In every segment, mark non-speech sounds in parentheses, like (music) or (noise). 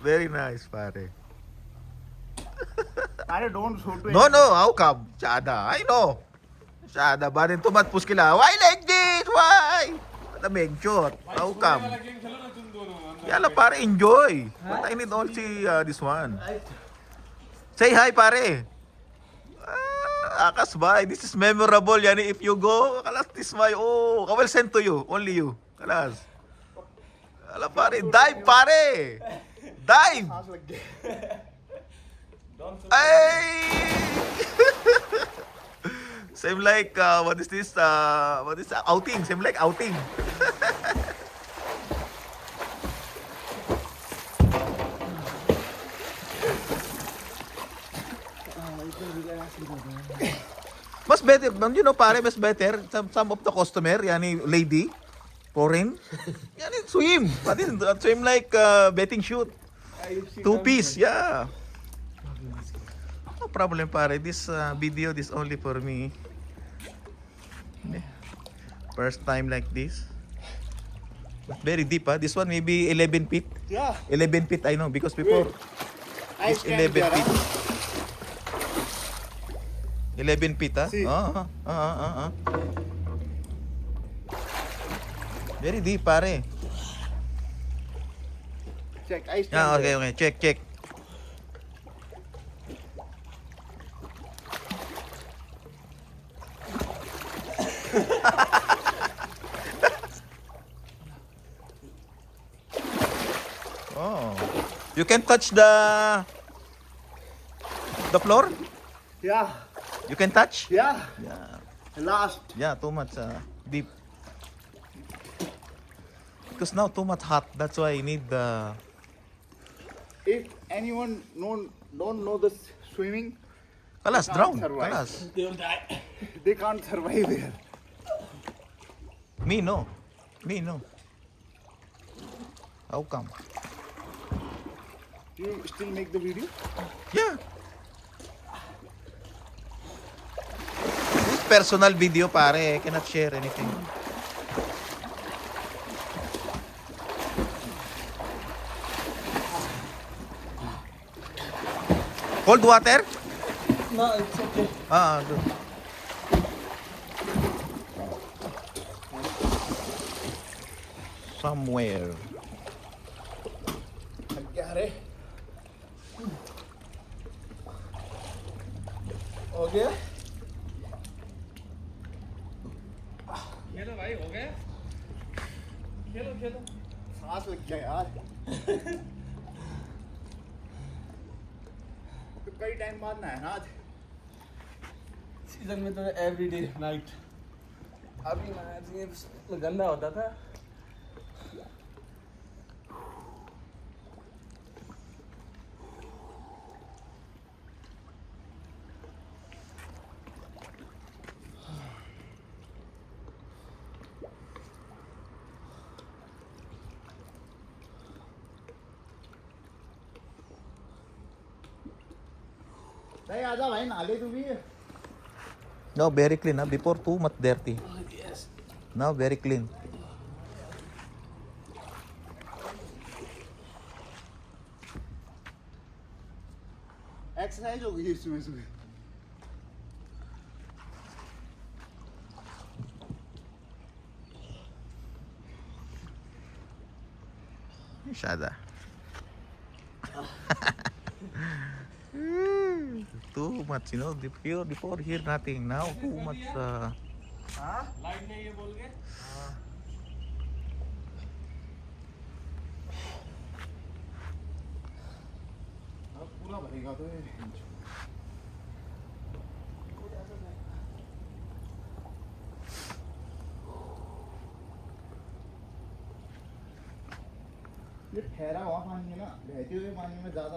Very nice, pare. pare, don't shoot No, no, how come? Shada, I know. Shada, barin tumatpos kila. Why like this? Why? The main shot. How come? Yala pare, enjoy. But I need all si uh, this one. Say hi, pare. Ah, akas ba? This is memorable. Yani if you go, kalas this my, oh, I will send to you. Only you. Kalas. Ala pare, dive pare. Dive! (laughs) Ay! (laughs) same like, uh, what is this? Uh, what is that? Outing. Same like outing. (laughs) mas better, you know, pare, mas better. Some, some of the customer, yani lady, foreign, yani swim. But swim like uh, betting shoot. Two piece, yeah. No problem pare. This uh, video this only for me. First time like this. Very deep ah. Huh? This one maybe 11 feet. Yeah. 11 feet I know because before yeah. it's 11 feet. 11 feet ah. Huh? Ah, ah, ah, ah, ah. Very deep pare check. Ice Ah, okay, okay. Check, check. (laughs) oh. You can touch the the floor? Yeah, You can touch? yeah. Yeah. Last. Yeah, too much uh, deep. Because now too much hot. That's why I need the if anyone known, don't know the swimming, Kalas, can't drown. survive. Kalas. They will die. they can't survive here. Me, no. Me, no. How come? You still make the video? Yeah. This personal video, pare. I cannot share anything. Cold water? No, it's okay. Ah, good. Somewhere. हो गया भाई हो गया खेलो खेलो सांस लग गया यार कई टाइम बाद ना आज सीजन में तो एवरी डे नाइट अभी नहाना तो गंदा होता था भाई वेरी क्लीन ना बिफोर तू मत देरती नाउ वेरी क्लीन एक्सरसाइज हो गई है इसमें इसमें शायद (laughs) (laughs) Mm. Too much, you know. Before, before here nothing. Now too much. Uh, ये नहीं ठहरा हुआ पानी है ना बहते हुए पानी में ज्यादा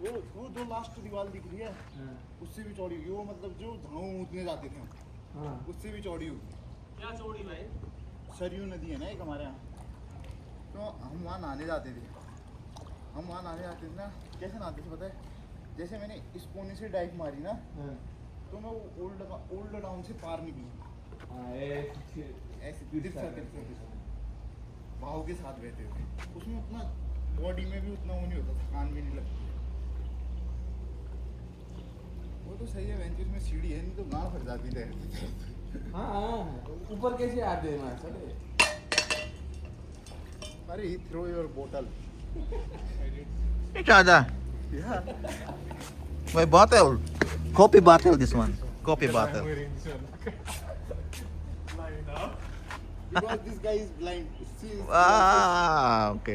वो वो जो लास्ट दीवार दिख रही है हाँ। उससे भी चौड़ी हुई वो मतलब जो धाव उतने जाते थे हम हाँ। उससे भी चौड़ी हुई क्या चौड़ी भाई सरयू नदी है ना एक हमारे यहाँ तो हम वहाँ नहाने जाते थे हम वहाँ नहाने जाते थे ना कैसे नहाते थे पता है जैसे मैंने इस कोने से डाइव मारी ना हाँ। तो मैं वो ओल्ड ओल्ड टाउन से पार निकली हाँ, ऐसे भाव के साथ बहते हुए उसमें उतना बॉडी में भी उतना वो नहीं होता था तो सही है वेंचर में सीढ़ी है नहीं तो गांव फट जाती रहती है हां हाँ, ऊपर कैसे आते हैं मां चले अरे थ्रो योर बोतल क्या दा या भाई बोतल कॉपी बोतल दिस वन कॉपी बोतल Because this guy is blind. Ah, okay,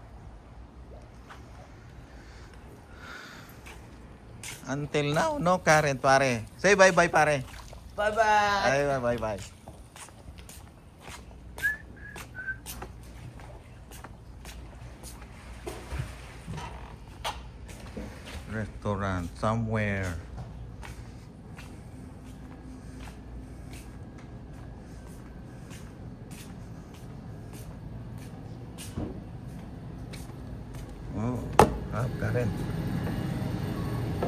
Until now, no current, pare. Say bye-bye, pare. Bye-bye. Ay, bye-bye. Restaurant somewhere. Oh, up ah, current.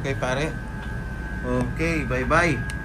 Okay, pare. Okay, bye-bye.